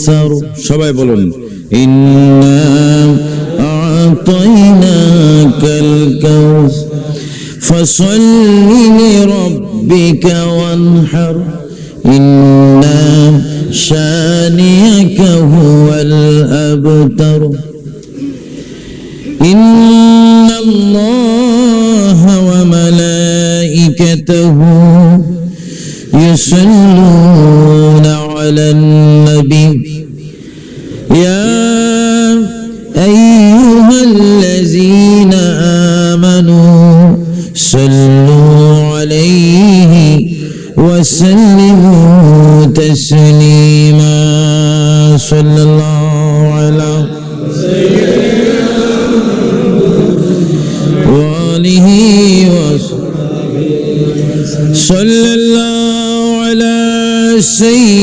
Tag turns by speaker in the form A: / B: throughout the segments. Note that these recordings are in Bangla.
A: الكوثر সবাই বলুন إنا أعطيناك الكوثر فصل لربك وانحر إن شانئك هو الأبتر إن الله وملائكته يصلون على النبي يا أيها الذين آمنوا صلوا عليه وسلموا تسليما. صلى الله على وآله وصحبه صلى الله على سيدنا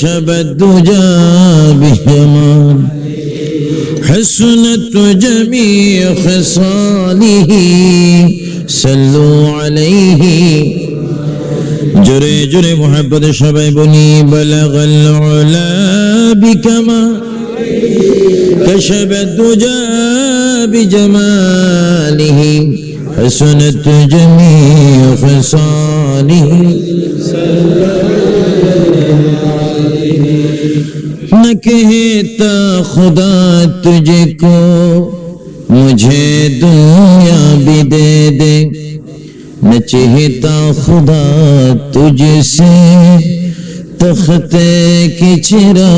A: شب الدجى بهما حسنت جميع خصاله سلوا عليه. جري جري محبة شبابني بلغ العلا بكما كشب الدجى بجماله حسنت جميع خصاله. سلوا عليه न कहता खुदा तुझको मुझे दुनिया भी दे दे न चाहता खुदा तुझसे तख्ते की चिरा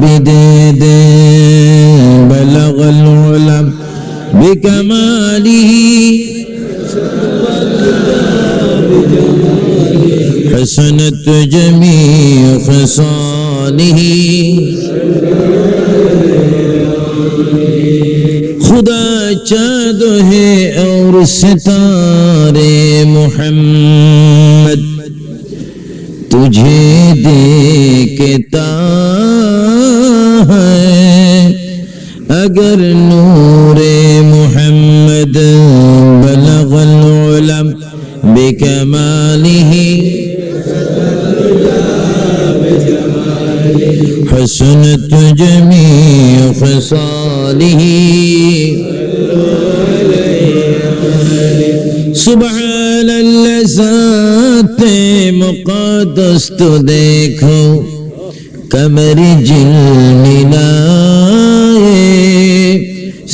A: भी दे दे बलगल उलम بكماله حسنت جميع شانه خدا چاد ہے اور ستارے محمد۔ تجھے دے کے تار حسنت جميع خصاله. سبحان اللذات مقدس تو دیکھو کمر جل ملائے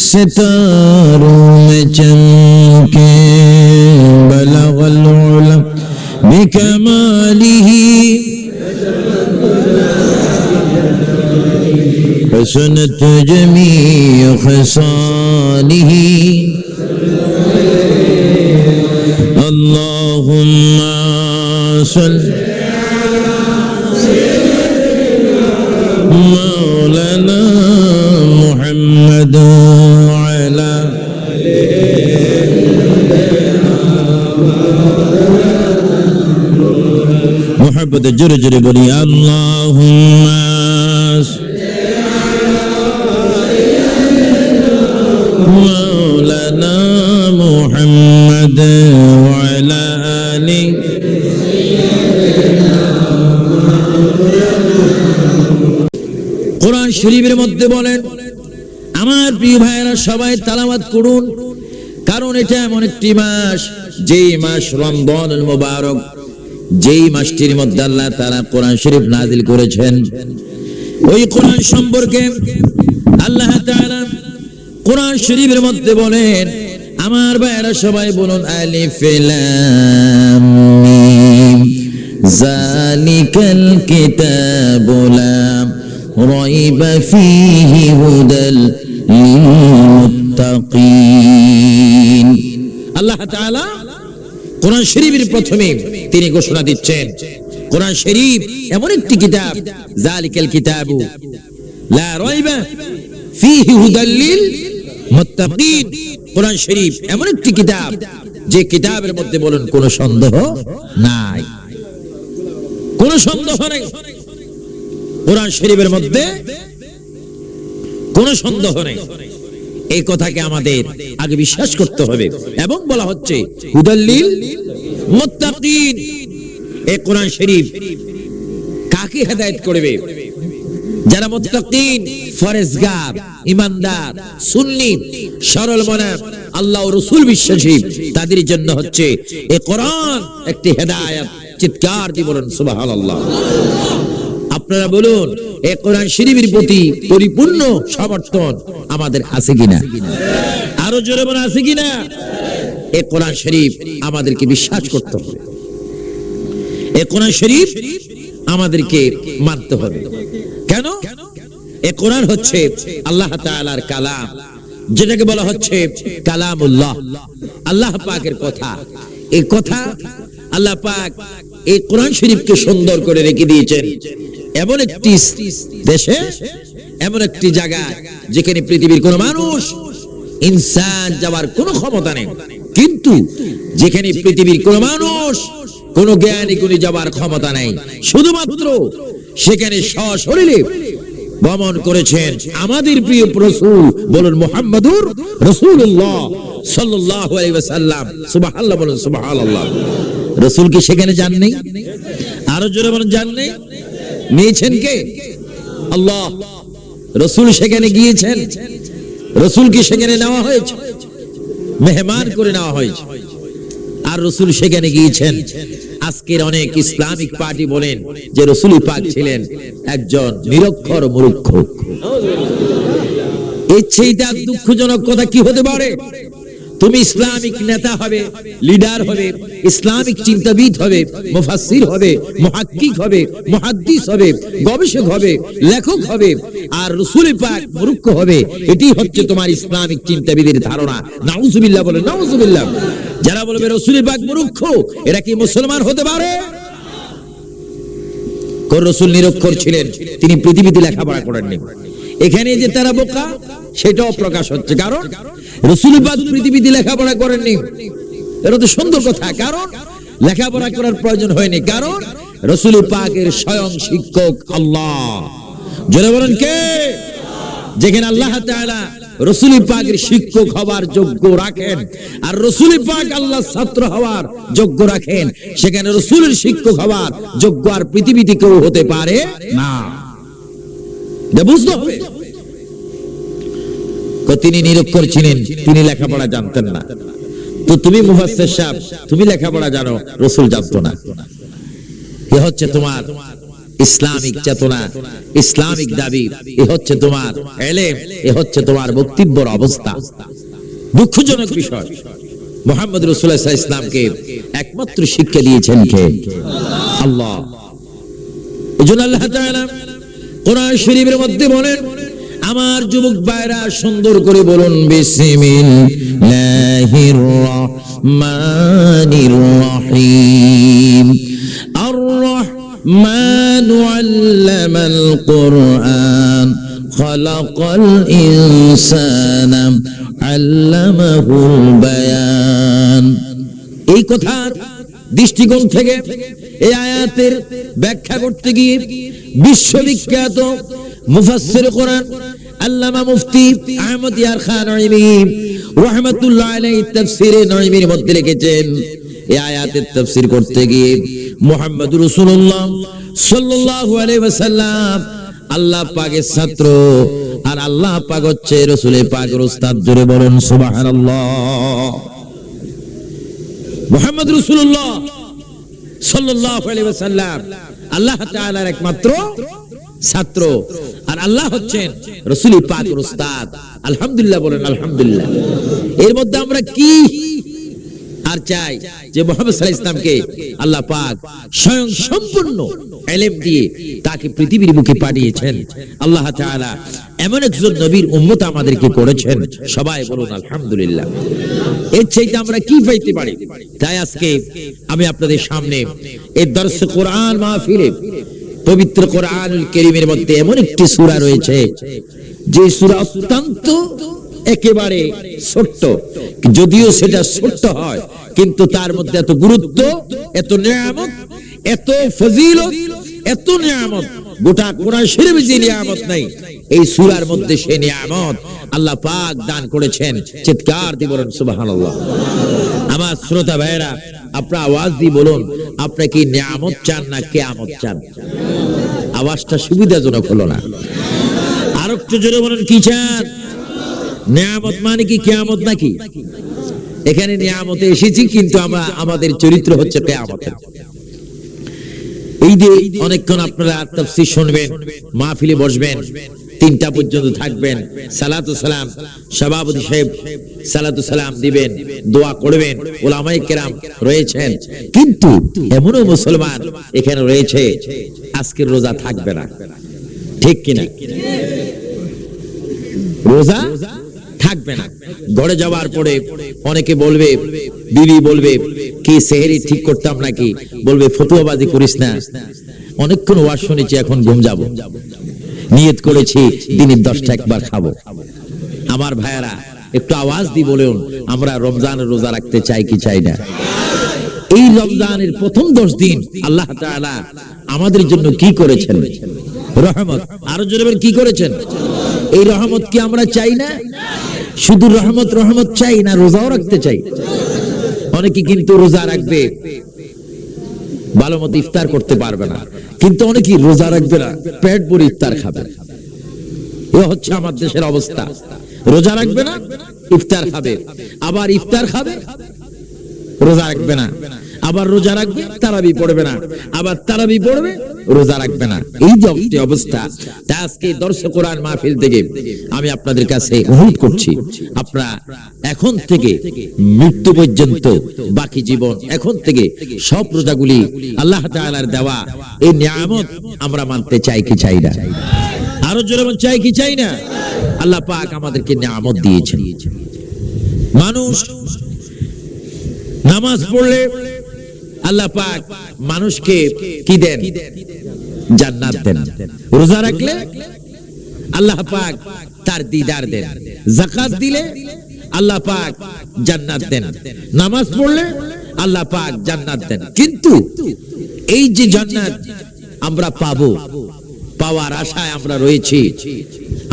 A: ستاروں میں چمکے بلغ العلم بکمالہ حسنت جميع خصاله. اللهم صل مولانا محمد وعلى محبت جر جر بولي اللهم কোরআন শরীফের মধ্যে বলেন, আমার প্রিয় ভাইয়েরা, সবাই তালাবাদ করুন। কারণ এটা এমন একটি মাস, যেই মাস রমজান মোবারক, যেই মাসটির মধ্যে আল্লাহ তারা কোরআন শরীফ নাজিল করেছেন। ওই কোরআন সম্পর্কে আল্লাহ কোরআন শরীফের মধ্যে বলেন, আমার ভাইয়েরা, সবাই বলুন, আলিফ, লাম, মিম, জালিকাল রাইবা ফীহি হুদাল মুত্তাকিন আল্লাহ তাআলা কোরআন শরীফের প্রথমে তিনি ঘোষণা দিচ্ছেন, কোরআন শরীফ এমন একটি কিতাব জালিকাল কিতাবু, লা রাইবা ফীহি হুদাল লিল মুত্তাকিন কোরআন শরীফ এমন একটি কিতাব, যে কিতাবের মধ্যে বলুন কোনো সন্দেহ নাই। কোনো সন্দেহ নেই। কোরআন শরীফের মধ্যে কোনো সন্দেহ নেই। এই কথাকে আমাদের আগে বিশ্বাস করতে হবে এবং বলা হচ্ছে কোরআন শরীফ কাকে করবে? যারা ফরেজগার, ইমানদার, সুন্নি, সরল মনা আল্লাহ রসুল বিশ্বাসী, তাদের জন্য হচ্ছে এই কোরআন একটি হেদায়েত, চিৎকার বলুন, সুবহানাল্লাহ। আপনারা বলুন, এ কোরআন শরীফের প্রতি পরিপূর্ণ সমর্থন আমাদের আছে কিনা? আরও জোরে বলে আছে কিনা? এ কোরআন শরীফ আমাদেরকে বিশ্বাস করতে হবে। এ কোরআন শরীফ আমাদেরকে মানতে হবে। কেন? এ কোরআন হচ্ছে আল্লাহ তাআলার কালাম, যেটাকে বলা হচ্ছে কালামুল্লাহ। আল্লাহ পাকের কথা। এই কথা আল্লাহ পাক এই কোরআন শরীফকে সুন্দর করে রেখে দিয়েছেন। এমন একটি দেশে, এমন একটি জায়গায় যেখানে পৃথিবীর কোন মানুষ ইনসান যাওয়ার কোনো ক্ষমতা নেই। কিন্তু যেখানে পৃথিবীর কোন মানুষ কোন জ্ঞানী গুণী যাওয়ার ক্ষমতা নেই। শুধুমাত্র সেখানে সশরীরে ভ্রমণ করেছেন আমাদের প্রিয় রসুল বলুন মোহাম্মদুর রসুল্লাহ সাল্লাল্লাহু আলাইহি ওয়াসাল্লাম। বলুন সুবহানাল্লাহ। রসুল কি সেখানে যান নেই আরও জোরে বলুন যান নেই নিয়েছেন কে? আল্লাহ। রসুল সেখানে গিয়েছেন। রসুল কি সেখানে নেওয়া হয়েছে? মেহমান করে নেওয়া হয়েছে। আর রসুল সেখানে গিয়েছেন। আজকের অনেক ইসলামিক পার্টি বলেন যে রসুল পাক ছিলেন একজন নিরক্ষর মূর্খ। এর চেয়ে দুঃখজনক কথা কি হতে পারে? তুমি ইসলামিক নেতা হবে, লিডার হবে, ইসলামিক চিন্তাবিদ হবে, মুফাসসির হবে, মুহাক্কিক হবে, মুহাদ্দিস হবে, গবেষক হবে, লেখক হবে, আর রসুল পাক মূর্খ হবে। এটি হচ্ছে তোমার ইসলামিক চিন্তাবিদের ধারণা। নাউজুবিল্লাহ বলে, নাউজুবিল্লাহ। যারা বলবে রসুল পাক মূর্খ এরা কি মুসলমান হতে পারে? কোন রসুল নিরক্ষর ছিলেন, তিনি পৃথিবীতে লেখাপড়া করেননি। এখানে যে তারা বোকা, সেটাও প্রকাশ হচ্ছে। কারণ রসুলবাদ পৃথিবীতে লেখাপড়া করেননি। এটা তো সুন্দর কথা। কারণ? লেখাপড়া করার প্রয়োজন হয়নি। কারণ? রসুল পাকের স্বয়ং শিক্ষক আল্লাহ। জোরে বলেন কে? যেখানে আল্লাহ তাআলা রসুল পাকের শিক্ষক হওয়ার যোগ্য রাখেন আর রসুল পাক আল্লাহ ছাত্র হওয়ার যোগ্য রাখেন, সেখানে রসুলের শিক্ষক হওয়ার যোগ্য আর পৃথিবীতে কেউ হতে পারে না। বুঝতে হবে। তিনি নিরক্ষর ছিলেন তিনি লেখাপড়া জানতেন না। তো তুমি মুফাসসির সাহেব, তুমি লেখাপড়া জানো, রসুল জানতো না। এ হচ্ছে তোমার ইসলামিক চেতনা, ইসলামিক দাবি, এ হচ্ছে তোমার এলেম, এ হচ্ছে তোমার বক্তব্যর অবস্থা। দুঃখজনক বিষয়, মোহাম্মদ রসুল্লাহ ইসলামকে একমাত্র শিক্ষা দিয়েছেন কে? আল্লাহ। এই আল্লাহ তাআলা কোরআন শরীফের মধ্যে বলেন আমার যুবক ভাইরা সুন্দর করে বলুন, বিসমিল্লাহির রহমানির রহিম। আর রহমান আল্লামাল কোরআন। খলাকাল ইনসানা আল্লামাহুল বায়ান। এই কথার দৃষ্টিকোণ থেকে এই আয়াতের ব্যাখ্যা করতে গিয়ে বিশ্ববিখ্যাত মুফাসসির কোরআন, আল্লামা মুফতি আহমদ ইয়ার খান নঈমি রাহমাতুল্লাহ আলাইহি তাফসীরে নঈমির মধ্যে লিখেছেন এই আয়াতের তাফসীর করতে গিয়ে মুহাম্মদুর রাসূলুল্লাহ সাল্লাল্লাহু আলাইহি ওয়াসাল্লাম আল্লাহ পাকের ছাত্র, আর আল্লাহ পাক হচ্ছে রাসূলের পাকের উস্তাদ জোরে বলুন সুবহানাল্লাহ। মোহাম্মদ রসুল্লাহ সাল্লাল্লাহু আলাইহি ওয়াসাল্লাম আল্লাহ তাআলার একমাত্র ছাত্র। আর আল্লাহ হচ্ছেন রসুল পাক উস্তাদ। আলহামদুলিল্লাহ বলেন আলহামদুলিল্লাহ। এর মধ্যে আমরা কি আর চাই যে মোহাম্মদ ইসলামকে আল্লাহ পাক স্বয়ং সম্পূর্ণ এলেম দিয়ে তাকে পৃথিবীর মুখে পাঠিয়েছেন। আল্লাহ তাআলা এমন একজন নবীর উম্মত আমাদেরকে করেছেন। সবাই বলুন আলহামদুলিল্লাহ। এর চাইতে আমরা কি পাইতে পারি? তাই আজকে আমি আপনাদের সামনে এই দর্শ কোরআন মাহফিলে পবিত্র কোরআনুল কারীমের মধ্যে এমন একটি সূরা রয়েছে, যে সূরা অত্যন্ত একেবারে ছোট্ট। যদিও সেটা ছোট্ট হয়, কিন্তু তার মধ্যে এত গুরুত্ব, এত নিয়ামত, এত ফজিলত, এত নিয়ামত, গোটা কোরআন শরীফে যে নিয়ামত নাই। এই সূরার মধ্যে সেই নিয়ামত আল্লাহ পাক দান করেছেন। চিৎকার বলেন, সুবহানাল্লাহ। আমার শ্রোতা ভাইরা আপনার আওয়াজ দিয়ে বলুন, আপনি কি নিয়ামত চান না কেয়ামত চান? আওয়াজটা সুবিধাজনক হলো না। আর একটু জোরে বলেন, কি চান? নিয়ামত মানে কি কেয়ামত নাকি? এখানে নিয়ামতে এসেছি, কিন্তু আমরা, আমাদের চরিত্র হচ্ছে কেয়ামতের। এই যে অনেকক্ষণ আপনারা তাফসীর শুনবেন, মাহফিলে বসবেন তিনটা পর্যন্ত থাকবেন। সালাতু সালাম। সভাপতি সাহেব সালাতু সালাম দিবেন, দোয়া করবেন, ওলামায়ে কেরাম রয়েছেন। কিন্তু এমনও মুসলমান এখানে রয়েছে, আজকের রোজা থাকবে না। ঠিক কিনা? রোজা থাকবে না। ঘরে যাওয়ার পরে অনেকে বলবে, বিবি বলবে, কি সেহেরি ঠিক করতাম নাকি? বলবে, ফতুয়াবাজি করিস না। অনেকক্ষণ ওয়াজ শুনেছি, এখন ঘুম যাব। নিয়ত করেছি, দিনের দশটা একবার খাব। আমার ভাইয়ারা, একটু আওয়াজ দি বলুন, আমরা রমজানের রোজা রাখতে চাই কি চাই না? এই রমজানের প্রথম দশ দিন আল্লাহ আমাদের জন্য কি করেছেন? রহমত। আরও জোরে কি করেছেন? এই রহমত কি আমরা চাই না? শুধু রহমত রহমত চাই না, রোজাও রাখতে চাই? অনেকে কিন্তু রোজা রাখবে ভালো মতো ইফতার করতে পারবে না। কিন্তু অনেকে রোজা রাখবে না, পেট ভরে ইফতার খাবে। এ হচ্ছে আমার দেশের অবস্থা। রোজা রাখবে না, ইফতার খাবে। আবার ইফতার খাবে, রোজা রাখবে না। আবার রোজা রাখবে, তারাবি পড়বে না। আবার তারাবি পড়বে, রোজা রাখবে না। এই যে অবস্থা তা আজকে দর্শক কোরআন মাহফিল থেকে আমি আপনাদের কাছে অনুরোধ করছি, আপনারা এখন থেকে মৃত্যু পর্যন্ত বাকি জীবন, এখন থেকে সব রোজাগুলি আল্লাহ তাআলার দেওয়া, এই নিয়ামত আমরা মানতে চাই কি চাই না। আরও জোরে চাই কি চাই না? আল্লাহ পাক আমাদেরকে নিয়ামত দিয়েছেন। মানুষ নামাজ পড়লে আল্লাহ পাক মানুষকে কি দেন? জান্নাত দেন। রোজা রাখলে আল্লাহ পাক তার দিদার দেন। জাকাত দিলে আল্লাহ পাক জান্নাত দেন। নামাজ পড়লে আল্লাহ পাক জান্নাত দেন। কিন্তু এই যে জান্নাত আমরা পাবো, পাওয়ার আশায় আমরা রয়েছি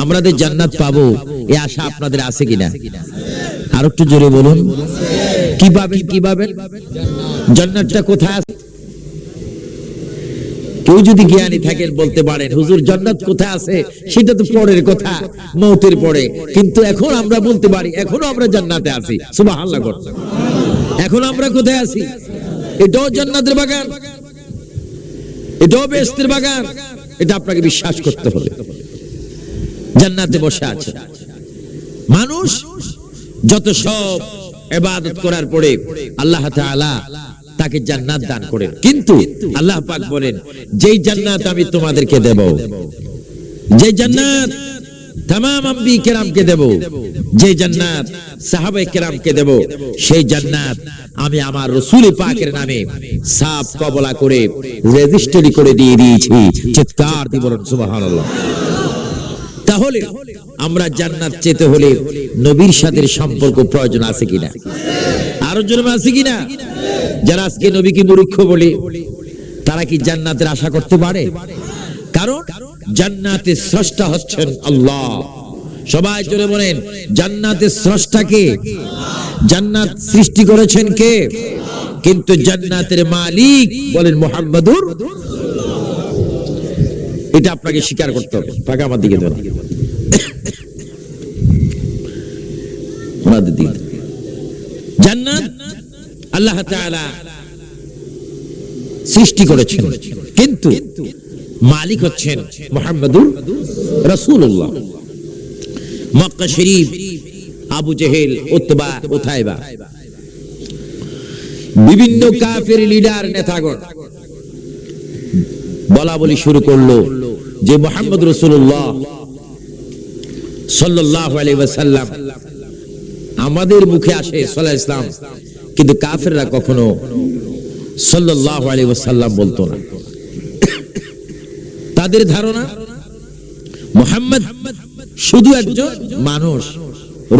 A: আমাদের জান্নাত পাবো এই আশা আপনাদের আছে কিনা? আর একটু জোরে বলুন। কি পাবেন কি পাবেন জান্নাতটা কোথায় আছে? কেউ যদি জ্ঞানী থাকেন বলতে পারেন, হুজুর, জান্নাত কোথায় আছে? সেটা তো পরের কথা, মৌতের পরে। কিন্তু এখন আমরা বলতে পারি, এখনও আমরা জান্নাতে আছি। সুবহানাল্লাহ এখন আমরা কোথায় আছি? এটাও জান্নাতের বাগান। এটাও বেহেশতের বাগান। এটা আপনাকে বিশ্বাস করতে হবে। জান্নাতে বসে আছে। মানুষ যত সব ইবাদত করার পরে আল্লাহ তাকে জান্নাত দান করেন। কিন্তু আল্লাহ পাক বলেন, যেই জান্নাত আমি তোমাদেরকে দেব যে জান্নাত সেই জান্নাত আমি আমার রসুল নামে সাফ কবলা করে, রেজিস্ট্রি করে দিয়ে দিয়েছি। চিৎকার তাহলে আমরা জান্নাত চেতে হলে নবীর সাথে সম্পর্ক প্রয়োজন আছে কিনা? আরও জন্ম আছে কিনা? যারা আজকে নবীকে মূর্খ বলে, তারা কি জান্নাতের আশা করতে পারে? কারণ জান্নাতের স্রষ্টা হচ্ছেন আল্লাহ। সবাই জোরে বলেন, জান্নাতের স্রষ্টা কে? জান্নাত সৃষ্টি করেছেন কে? কিন্তু জান্নাতের মালিক বলেন মোহাম্মদুর এটা আপনাকে স্বীকার করতে হবে। পাকা আমার দিকে ধরুন ওনাদের দিকে। জান্নাত আল্লাহ তাআলা সৃষ্টি করেছেন। কিন্তু মালিক হচ্ছেন রাসূলুল্লাহ। মক্কা শরীফ, আবু জেহেল, উতবা উতাইবা বিভিন্ন কাফের লিডার, নেতাগণ। বলা বলি শুরু করল যে মোহাম্মদ রসুল্লাহ সাল্লাহ আলী আমাদের মুখে আসে সাল্লাহ ইসলাম, কিন্তু কাফেররা কখনো সাল্লাহ আলী ওয়াসাল্লাম বলতো না। তাদের ধারণা, মোহাম্মদ শুধু একজন মানুষ,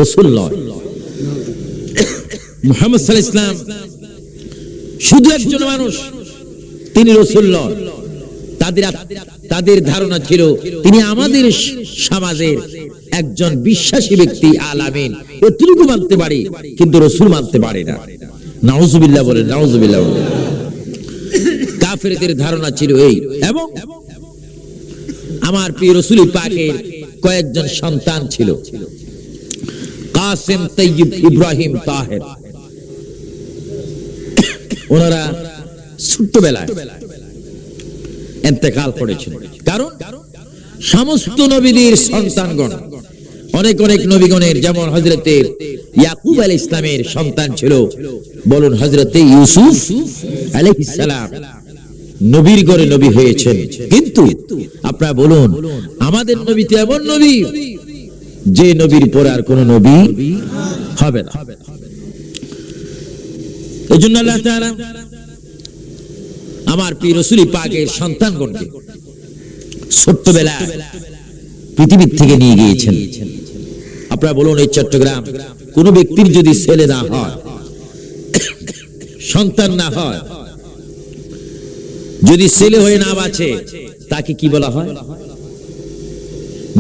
A: রসুল নয়। মোহাম্মদ সাল্লাহ ইসলাম শুধু একজন মানুষ, তিনি রসুল নয়। তাদের তাদের ধারণা ছিল, তিনি আমাদের সমাজের একজন বিশ্বাসী ব্যক্তি, আলামিন। এতটুকু মানতে পারি, কিন্তু রসুল মানতে পারে না। নাউজুবিল্লাহ বলেন নাউজুবিল্লাহ বলেন। কাফেরদের ধারণা ছিল এই, এবং আমার প্রিয় রসুল পাকের কয়েকজন সন্তান ছিল। কাসেম তৈয়ব ইব্রাহিম তাহের। ওনারা ছোট্টবেলায় এতেকাল করেছিল কারণ? সমস্ত নবীদের সন্তানগণ, অনেক অনেক নবীগণের, যেমন হজরতে ইয়াকুব আল ইসলামের সন্তান ছিল, বলুন হজরতে ইউসুফ আলাইহিসসালাম নবীর গড়ে নবী হয়েছেন। কিন্তু আপনারা বলুন, আমাদের নবী তো এমন নবী যে নবীর পরে আর কোন নবী হবে না। এই জন্য আল্লাহ তাআলা আমার প্রিয় রসুলি পাকের সন্তানগণকে ছোট্টবেলা পৃথিবীর থেকে নিয়ে গিয়েছেন। আপনারা বলুন, এই চট্টগ্রাম কোন ব্যক্তির যদি ছেলে না হয়, সন্তান না হয়, যদি ছেলে হয়ে না বাঁচে তাকে কি বলা হয়?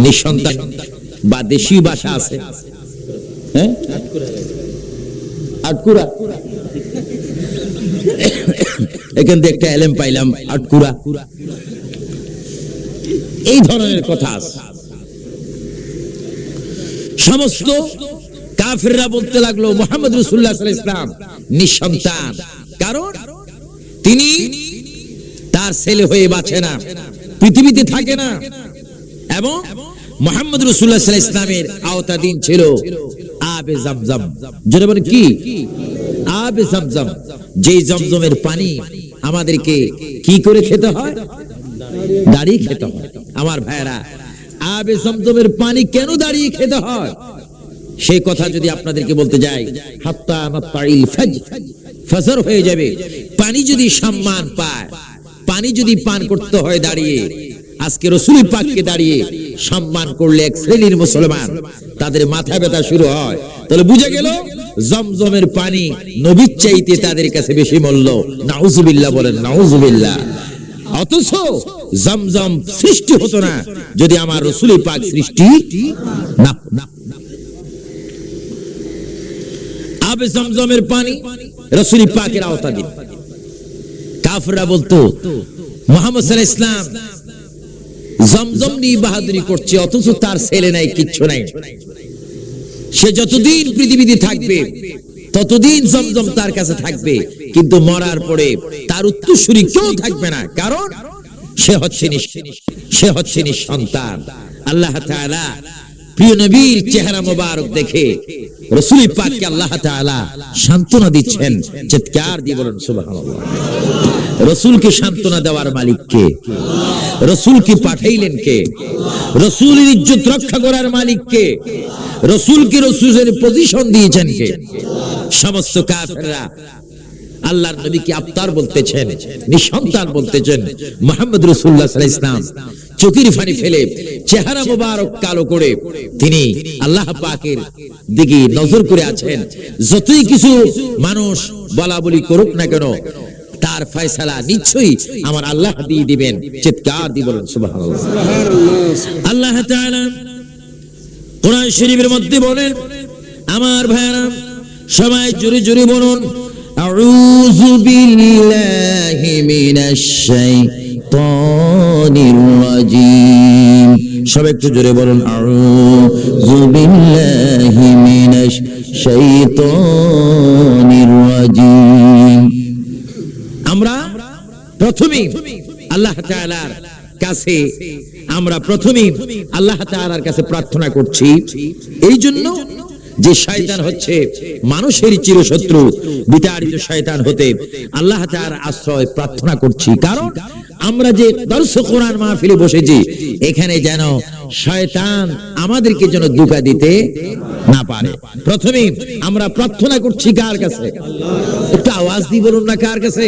A: নিঃসন্তান বা দেশীয় ভাষা আছে। হ্যাঁ? আটকুরা। এখান থেকে একটা এলেম পাইলাম আটকুরা এই ধরনের কথা সমস্ত কাফেররা বলতে লাগল, মোহাম্মদ রসুল্লাহ ইসলাম নিঃসন্তান। কারণ তিনি তার ছেলে হয়ে বাঁচে না, পৃথিবীতে থাকে না। এবং মোহাম্মদ রসুল্লাহ ইসলামের আওতাধীন ছিল আবে জমজম। যেটা বলে কি? আবে জমজম। যেই জমজমের পানি আমাদেরকে কি করে খেতে হয়? দাঁড়িয়ে খেতে হয়। আমার ভাইরা আবে জমজমের পানি কেন দাঁড়িয়ে খেতে হয়? সেই কথা যদি আপনাদেরকে বলতে যাই, হাত্তা মাত্তাইল ফাজ, ফজর হয়ে যাবে। পানি যদি সম্মান পায়, পানি যদি পান করতে হয় দাঁড়িয়ে, আজকে রসুল পাককে দাঁড়িয়ে সম্মান করলে এক শ্রেণির মুসলমান তাদের মাথা ব্যথা শুরু হয়। তাহলে বুঝে গেল? জমজমের পানি নবীর চাইতে তাদের কাছে বেশি মূল্য। নাউজুবিল্লাহ বলেন, নাউজুবিল্লাহ। অথচ জমজম সৃষ্টি হতো না যদি আমার রসুলি পাক সৃষ্টি না জমজমের পানি রসুলি পাকের বলতো নিয়ে বাহাদুরি করছে, অথচ তার ছেলে নাই, কিচ্ছু নাই। সে যতদিন পৃথিবীতে থাকবে, ততদিন জমজম তার কাছে থাকবে। কিন্তু মরার পরে তার উত্তরসূরি কেউ থাকবে না। কারণ সে হচ্ছে সে হচ্ছে নিঃসন্তান। আল্লাহ প্রিয় নবীর চেহারা মোবারক দেখে রসুল পাককে আল্লাহ সান্ত্বনা দিচ্ছেন। চিৎকার দিয়ে বলেন রসুলকে সান্ত্বনা দেওয়ার মালিক কে রসুলকে পাঠাইলেন কে? রসুলের ইজ্জত রক্ষা করার মালিক কে রসুলকে রসুলের পজিশন দিয়েছেন কে? সমস্ত কাফেররা আল্লাহর নবীকে আফতার বলতেছেন, নিঃসন্তান বলতেছেন, মোহাম্মদ রসুল্লাহ ইসলাম চোখের ফানি ফেলে, চেহারা মোবারক কালো করে তিনি আল্লাহ পাকের দিকে নজর করে আছেন। যতই কিছু মানুষ বলা বলি করুক না কেন তার ফয়সালা নিশ্চয়ই আমার আল্লাহ দিয়ে দিবেন। চিৎকার দিয়ে বলেন আল্লাহ কোরআন শরীফের মধ্যে বলেন, আমার ভাইরা সবাই জোরে জোরে বলুন, আউযু বিল্লাহি মিনাশ শাইতানির রাজিম। সবাই একটু জোরে বলুন, আউযু তাআলার কাছে আমরা প্রথমে আল্লাহ তাআলার কাছে প্রার্থনা করছি। এই যে শয়তান হচ্ছে মানুষের চিরশত্রু, বিতাড়িত শয়তান হতে আল্লাহ তাআলার আশ্রয় প্রার্থনা করছি। কারণ আমরা যে দর্শ কোরআন মাহফিলে বসেছি, এখানে যেন শয়তান আমাদেরকে যেন দুকা দিতে না পারে। প্রথমে আমরা প্রার্থনা করছি কার কাছে? একটু আওয়াজ দিয়ে বলুন না কার কাছে?